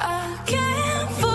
I can't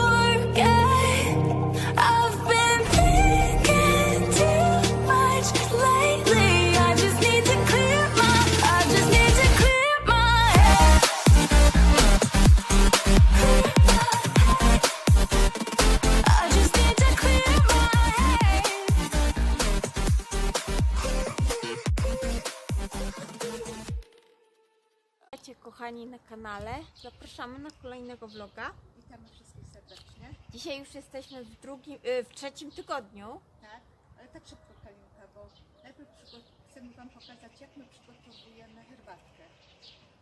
Witajcie kochani na kanale. Zapraszamy na kolejnego vloga. Witamy wszystkich serdecznie. Dzisiaj już jesteśmy w drugim, y, w trzecim tygodniu. Tak, ale tak szybko Kalinka, bo najpierw chcemy Wam pokazać, jak my przygotowujemy herbatkę.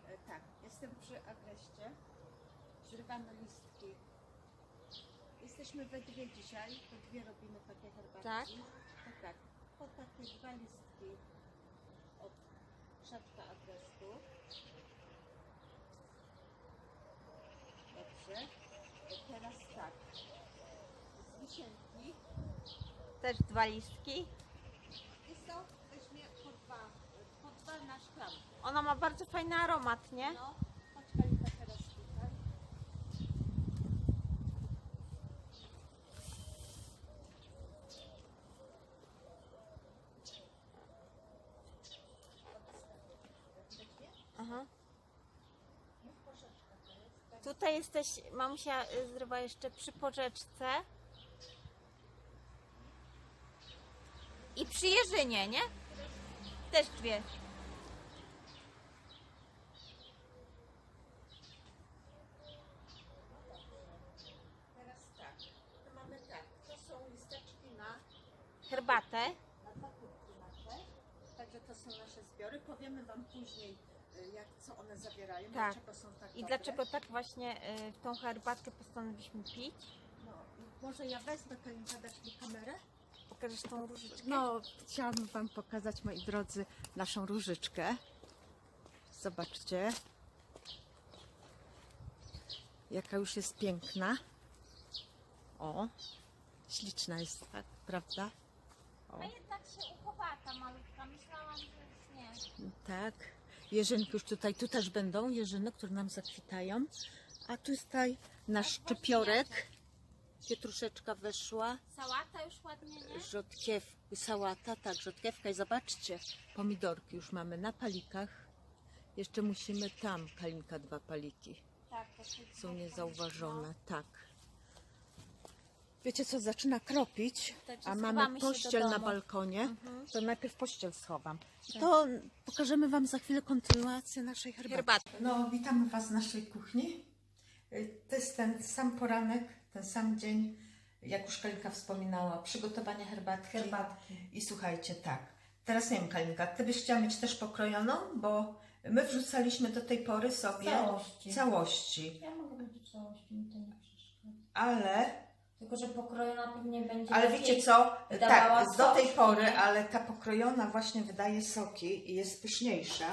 E, tak, jestem przy agreście. Zrywamy listki. Jesteśmy we dwie dzisiaj, we dwie robimy takie herbatki. Tak. Tak, tak. Po takie dwa listki od krzaczka agrestu. Dobrze. Teraz tak. Z wisienki Też dwa listki. Jest to, weźmie po dwa, po dwa na szklankę. Ona ma bardzo fajny aromat, nie? No, Tutaj jesteś, mamusia y, zrywa jeszcze przy porzeczce. I przy jeżynie, nie? Też dwie. Teraz tak, to mamy tak, to są listeczki na, Herbatę. na nasze. Także to są nasze zbiory. Powiemy Wam później, jak, co one zawierają, Tak. dlaczego są tak I dobre. dlaczego tak właśnie y, tą herbatkę postanowiliśmy pić? No, może ja wezmę Kalinka, dasz mi kamerę? Pokażesz tą różyczkę? No, chciałabym Wam pokazać, moi drodzy, naszą różyczkę. Zobaczcie. Jaka już jest piękna. O, śliczna jest, tak, prawda? O, A jednak się uchowała ta malutka. Myślałam, że już nie. tak. Jeżynki już tutaj, tu też będą jeżyny, które nam zakwitają. A tutaj nasz szczypiorek. Pietruszeczka weszła. Sałata już ładnie, nie? rzodkiew, sałata, tak, rzodkiewka i zobaczcie, pomidorki już mamy na palikach. Jeszcze musimy tam, Kalinka, dwa paliki. Tak, to Są niezauważone, tak. Wiecie co, zaczyna kropić, Także a mamy pościel na balkonie. Mhm. To najpierw pościel schowam. To pokażemy Wam za chwilę kontynuację naszej herbaty. Herbaty. No, witamy Was w naszej kuchni. Y, To jest ten sam poranek, ten sam dzień, jak już Kalinka wspominała, przygotowanie herbatki. Herbatki. I słuchajcie, tak. Teraz nie wiem, Kalinka, Ty byś chciała mieć też pokrojoną, bo my wrzucaliśmy do tej pory sobie Całości. całości. Ja mogę być w całości, mi to nie przeszkadza. ale Tylko, że pokrojona pewnie będzie Ale wiecie co? Tak, do tej pory, ale ta pokrojona właśnie wydaje soki i jest pyszniejsza.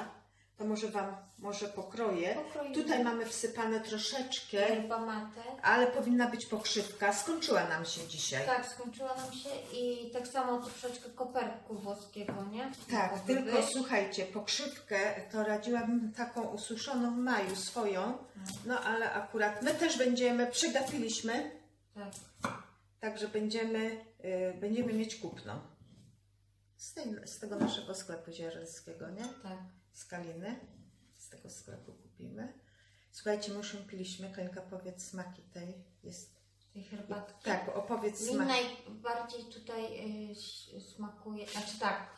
To może Wam, może pokroję. Pokroimy. Tutaj mamy wsypane troszeczkę, Yerba mate. ale powinna być pokrzywka. Skończyła nam się dzisiaj. Tak, skończyła nam się i tak samo troszeczkę koperku włoskiego, nie? Tak, tylko być. słuchajcie, pokrzywkę to radziłabym taką ususzoną w maju swoją, no ale akurat my też będziemy, przegapiliśmy, Tak. także będziemy, y, będziemy mieć kupną. Z, tej, z tego naszego sklepu zielskiego, nie? Tak. z Kaliny. Z tego sklepu kupimy. Słuchajcie, my już ją piliśmy. Kalinka, powiedz smaki tej. Jest... Tej herbatki. Tak, opowiedz Mi najbardziej tutaj y, smakuje, znaczy tak,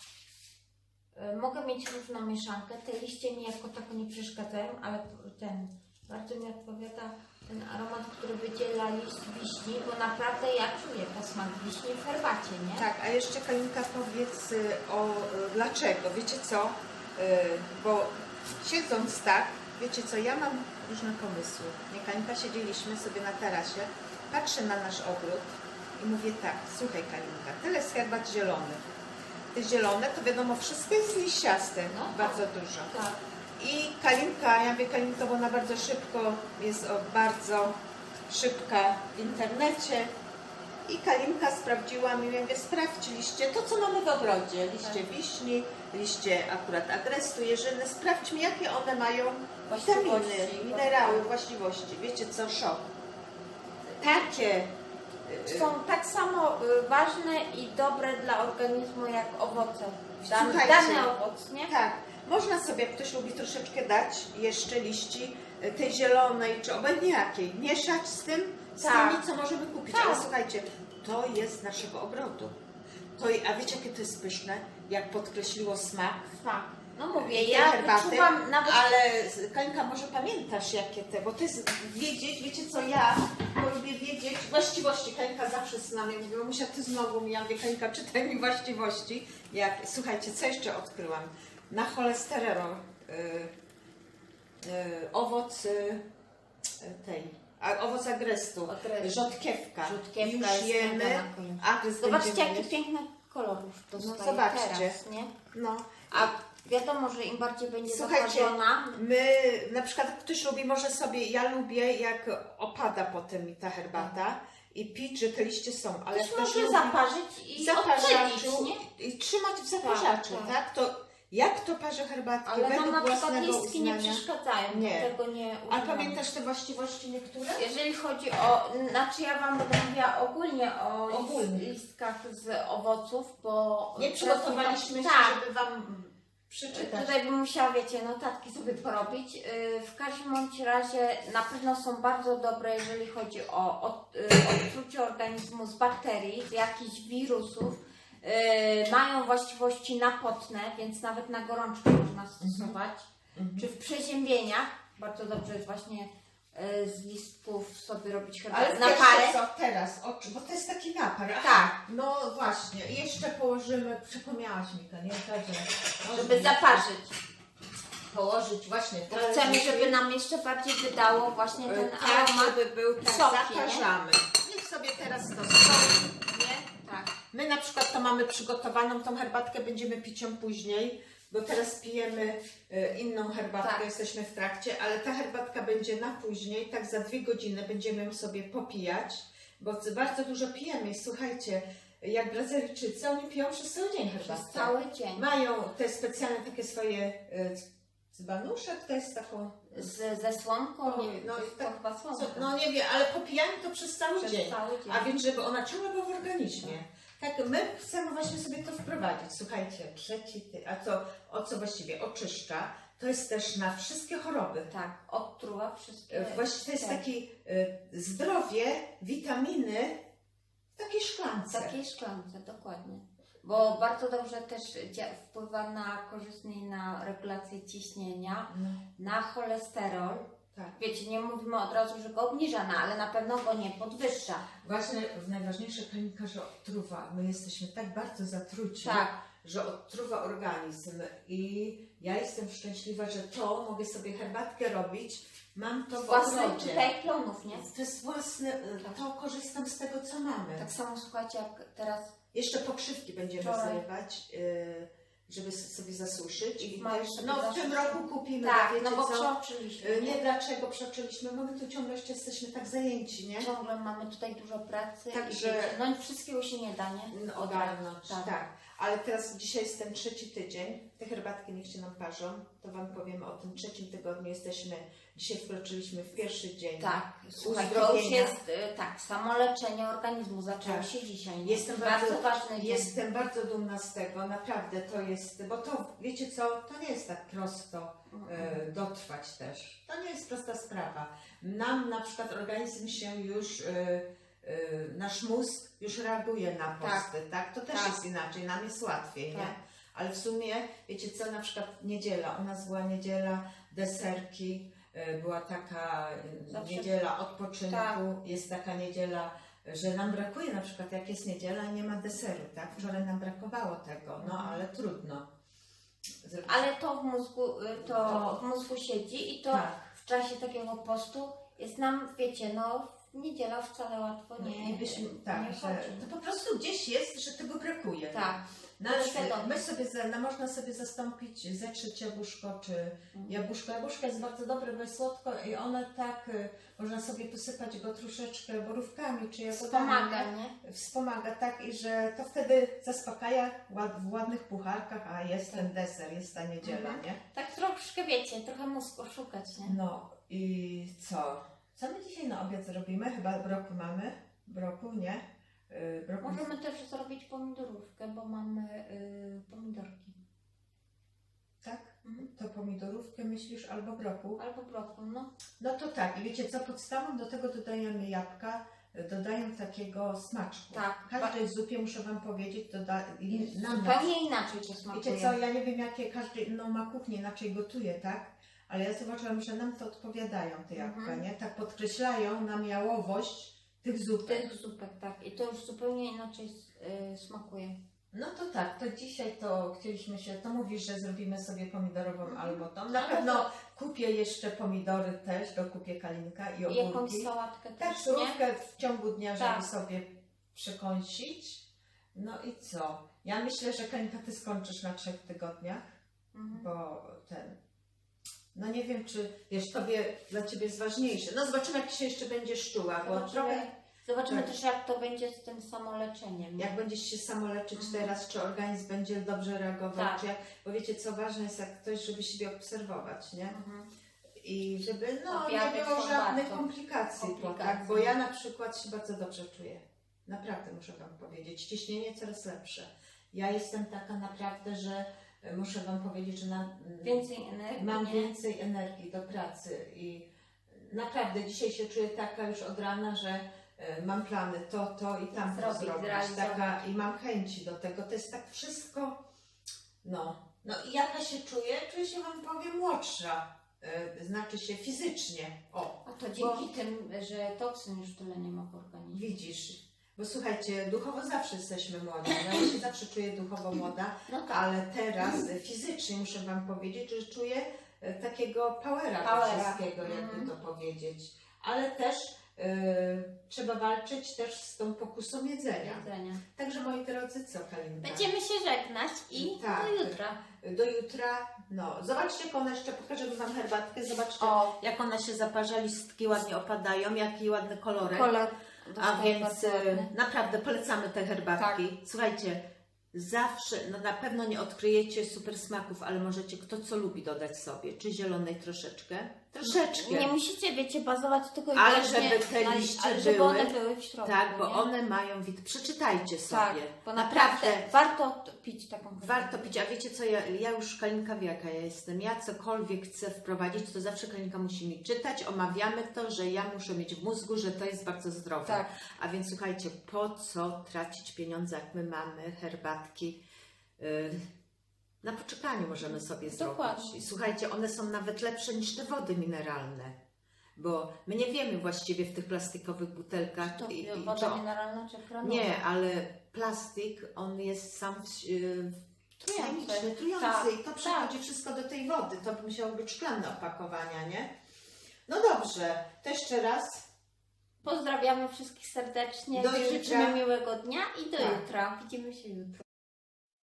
y, mogę mieć różną mieszankę, te liście mi jako tako nie przeszkadzają, ale ten, bardzo mi odpowiada ten aromat, który wydziela liść wiśni, bo naprawdę ja czuję ten smak wiśni w herbacie, nie? Tak, a jeszcze Kalinka powiedz y, o y, dlaczego. Wiecie co? Y, Bo siedząc tak, wiecie co, ja mam różne pomysły. Nie, Kalinka, siedzieliśmy sobie na tarasie, patrzę na nasz ogród i mówię tak, słuchaj Kalinka, tyle jest herbat zielonych. Te zielone to wiadomo, wszystko jest liściaste, No. bardzo dużo. Tak. I Kalinka, ja mówię Kalinka, bo ona bardzo szybko jest o, bardzo szybka w internecie. I Kalinka sprawdziła mi, mówię, sprawdź liście, to co mamy w ogrodzie, liście wiśni, liście akurat agrestu, jeżyny, sprawdźmy jakie one mają witaminy, minerały, właściwości. Wiecie co, szok. takie y, Są tak samo y, ważne i dobre dla organizmu jak owoce. Dan, Słuchajcie. dany owoc, nie? Tak, można sobie, jak ktoś lubi troszeczkę dać jeszcze liści y, tej zielonej, czy obojętnie jakiej, mieszać z tym, z Tak. tymi, co możemy kupić. Tak. Ale słuchajcie, to jest naszego ogrodu. To, a wiecie, jakie to jest pyszne? Jak podkreśliło smak. Tak. No mówię, tej ja herbaty, wyczuwam nawet... Ale Kańka, może pamiętasz jakie te, bo to jest wiedzieć, wiecie co ja, lubię wiedzieć właściwości. Kańka zawsze z nami mówi, musia ty znowu mi, ja mówię, Kańka, czytaj mi właściwości. Jak, słuchajcie, co jeszcze odkryłam? Na cholesterol y, y, owoc y, tej, a, owoc agrestu, rzodkiewka. Rzodkiewka Już jemy, Zobaczcie, będziemy jaki jeść. piękny kolor już dostaje No zobaczcie. teraz, nie? No. A wiadomo, że im bardziej będzie Słuchajcie, zaparzona, my na przykład ktoś lubi, może sobie, ja lubię jak opada potem mi ta herbata i pić, że te liście są, ale ktoś ktoś może lubi zaparzyć i zaparzaczu nie? i trzymać w zaparzaczu, Tak, tak? tak. To jak to parzy herbatki Ale nam według na przykład własnego listki nie uznania? przeszkadzają, Nie. tego nie A używam. pamiętasz te właściwości niektóre? Jeżeli chodzi o, znaczy ja Wam będę mówiła ogólnie o Ogólnie. listkach z owoców, bo... Nie przygotowaliśmy się, tak, żeby Wam przeczytać. Tutaj bym musiała, wiecie, notatki sobie porobić. Yy, W każdym bądź razie na pewno są bardzo dobre, jeżeli chodzi o od, yy, odczucie organizmu z bakterii, z jakichś wirusów. Yy, Mają właściwości napotne, więc nawet na gorączkę można stosować. Czy w przeziębieniach, bardzo dobrze jest właśnie yy, z listków sobie robić Ale herbatę na parę. co, teraz, oczy, bo to jest taki napar. Aha, Tak. No właśnie, jeszcze położymy, przypomniałaś mi to, nie? Także, Żeby zaparzyć. położyć właśnie To chcemy, żeby nam jeszcze bardziej wydało właśnie ten tak, aromat. żeby był tak, soki, zaparzamy. Niech sobie teraz to stoi. My na przykład to mamy przygotowaną, tą herbatkę będziemy pić ją później, bo teraz pijemy e, inną herbatkę, Tak. jesteśmy w trakcie, ale ta herbatka będzie na później, tak za dwie godziny będziemy ją sobie popijać, bo bardzo dużo pijemy i słuchajcie, jak Brazylijczycy, oni piją przez cały dzień herbatkę. Przez cały dzień. Mają te specjalne takie swoje e, dzbanuszek, to jest taką Z, ze słomką? Nie, no tak- no nie wiem, ale popijamy to przez cały Przez dzień. cały dzień. A więc, żeby ona ciągle była w organizmie. Tak, my chcemy właśnie sobie to wprowadzić. Słuchajcie, trzeci ty, a co, o co właściwie oczyszcza, to jest też na wszystkie choroby. Tak, odtruwa wszystkie. E, Właściwie to jest tak. taki e, zdrowie, witaminy w takiej W szklance. takiej szklance, dokładnie. Bo bardzo dobrze też wpływa na korzystnie na regulację ciśnienia, No, na cholesterol. Tak. Wiecie, nie mówimy od razu, że go obniża, no, ale na pewno go nie podwyższa. Właśnie najważniejsze klinika, że odtruwa. My jesteśmy tak bardzo zatruci. Tak. że odtruwa organizm i ja jestem szczęśliwa, że to mogę sobie herbatkę robić. Mam to w Własnych ogrodzie. tutaj klonów, nie? To jest własne, to korzystam z tego, co mamy. Tak samo słuchajcie, jak teraz Jeszcze pokrzywki będziemy Wczoraj. zrywać, y, żeby sobie zasuszyć. I sobie no w tym roku kupimy, tak, wiecie no bo przeoczyliśmy. Y, Nie dlaczego przeoczyliśmy, bo my tu ciągle jeszcze jesteśmy tak zajęci, nie? Ciągle mamy tutaj dużo pracy Także- i no i wszystkiego się nie da, nie? No, ogarnąć, razu, tak. Ale teraz dzisiaj jest ten trzeci tydzień. Te herbatki niech się nam parzą. To Wam powiem o tym trzecim tygodniu. Jesteśmy, dzisiaj wkroczyliśmy w pierwszy dzień. Tak, słuchaj, to już jest y, tak, samoleczenie organizmu zaczęło Tak. się dzisiaj. Jestem bardzo, bardzo, ważny dzień. jestem bardzo dumna z tego, naprawdę to jest, bo to wiecie co, to nie jest tak prosto e, dotrwać też. To nie jest prosta sprawa. Nam na przykład organizm się już, e, nasz mózg już reaguje na posty, tak? To też Tak. jest inaczej, nam jest łatwiej, Tak. nie? Ale w sumie, wiecie co, na przykład niedziela, u nas była niedziela, deserki, e, była taka e, Zawsze- niedziela odpoczynku, Tak. jest taka niedziela, że nam brakuje na przykład jak jest niedziela nie ma deseru, tak? Wczoraj nam brakowało tego, no ale trudno. Zrobić- Ale to w mózgu, y, to w mózgu siedzi i to Tak. w czasie takiego postu jest nam, wiecie, no niedziela wcale łatwo nie, byśmy, tak, nie że chodzi. to po prostu gdzieś jest, że tego brakuje. Tak, No, my sobie, za, no, można sobie zastąpić, zetrzeć jabłuszko czy Mhm. jabłuszko. Jabłuszko jest bardzo dobre, bo jest słodko i one tak, y, można sobie posypać go troszeczkę borówkami czy jagodami. wspomaga, nie? Wspomaga, tak, i że to wtedy zaspokaja ład, w ładnych pucharkach, a jest ten deser, jest ta niedziela, Mhm. nie? Tak troszkę, wiecie, trochę mózg oszukać, nie? No i co? Co my dzisiaj na obiad zrobimy? Chyba broku mamy. Broku, nie? Yy, broku. Możemy też zrobić pomidorówkę, bo mamy y, pomidorki. Tak? Mhm. To pomidorówkę myślisz albo broku? Albo broku, no. No to tak. I wiecie co? Podstawą do tego dodajemy jabłka. Dodają takiego smaczku. Tak. Każdej zupie muszę Wam powiedzieć, doda... Zupełnie inaczej to smakuje. Wiecie co, ja nie wiem jakie każdy no, ma kuchnię inaczej gotuje, tak? Ale ja zobaczyłam, że nam to odpowiadają te jabłka, Mhm. nie? Tak podkreślają nam jałowość tych zupek. Tych zupek, tak. I to już zupełnie inaczej y, smakuje. No to tak, to dzisiaj to chcieliśmy się, to mówisz, że zrobimy sobie pomidorową Mhm. albo tą. Na pewno kupię jeszcze pomidory też, dokupię kalinka i I jakąś ogórki. sałatkę Tak, też, nie? surówkę w ciągu dnia, żeby Tak. sobie przekąsić. No i co? Ja myślę, że kalinka ty skończysz na trzech tygodniach. Mhm. bo ten. No nie wiem, czy wiesz, tobie, dla ciebie jest ważniejsze. No zobaczymy, jak się jeszcze będziesz czuła, bo Zobaczymy, trochę zobaczymy tak. też, jak to będzie z tym samoleczeniem. jak będziesz się samoleczyć Mhm. teraz, czy organizm będzie dobrze reagował, Tak. czy jak, bo wiecie, co ważne jest, jak ktoś, żeby siebie obserwować, nie? Mhm. I żeby no, Obiady nie było żadnych bardzo komplikacji, po, komplikacji. tak? Bo ja na przykład się bardzo dobrze czuję. Naprawdę muszę Wam powiedzieć. Ciśnienie coraz lepsze. Ja jestem taka naprawdę, że muszę Wam powiedzieć, że na, Więcej energii, Mam nie? więcej energii do pracy i naprawdę dzisiaj się czuję taka już od rana, że e, mam plany to, to i tamto Zrobić, zrobić. zrealizować. Taka, I mam chęci do tego. To jest tak wszystko. No. No i jaka się czuję? Czuję się Wam powiem młodsza. E, Znaczy się fizycznie. O, A to dzięki tym, że toksyn już tyle nie ma w organizmie. widzisz. Bo słuchajcie, duchowo zawsze jesteśmy młodzi. Ja się zawsze czuję duchowo młoda. No tak. Ale teraz fizycznie muszę Wam powiedzieć, że czuję e, takiego powera, Powera. wszystkiego, jakby Mhm. to powiedzieć. Ale też e, trzeba walczyć też z tą pokusą jedzenia. Jedzenia. Także moi drodzy, co Kalinka? Będziemy się żegnać i Tak. do jutra. Do jutra, no, zobaczcie jak ona jeszcze, pokażę Wam herbatkę, zobaczcie O, jak ona się zaparza, listki ładnie opadają, jaki ładny kolorek. kolor. A dostaje więc ładny. naprawdę polecamy te herbatki. Tak. Słuchajcie, zawsze, no na pewno nie odkryjecie super smaków, ale możecie kto co lubi dodać sobie. Czy zielonej troszeczkę? Troszeczkę. Nie musicie, wiecie, bazować tylko i Ale żeby te liście ale żeby były- one były w środku. tak, bo nie? one mają wid. Przeczytajcie sobie. Tak, bo naprawdę warto pić taką herbatę. Warto pić, a wiecie co, ja, ja już Kalinka wie jaka ja jestem. Ja cokolwiek chcę wprowadzić, to zawsze Kalinka musi mi czytać, omawiamy to, że ja muszę mieć w mózgu, że to jest bardzo zdrowe. Tak. A więc słuchajcie, po co tracić pieniądze, jak my mamy herbatki? Yy, na poczekaniu możemy sobie Dokładnie. zrobić. I słuchajcie, one są nawet lepsze niż te wody mineralne. Bo my nie wiemy właściwie w tych plastikowych butelkach. To i- i woda to- mineralna czy kranowa? nie, ale plastik, on jest sam w, yy, Trujący. chemiczny, trujący Tak, i to przechodzi wszystko do tej wody. To by musiało być szklane opakowania, nie? No dobrze, to jeszcze raz. Pozdrawiamy wszystkich serdecznie. Do. Życzymy miłego dnia i do Tak. jutra. Widzimy się jutro.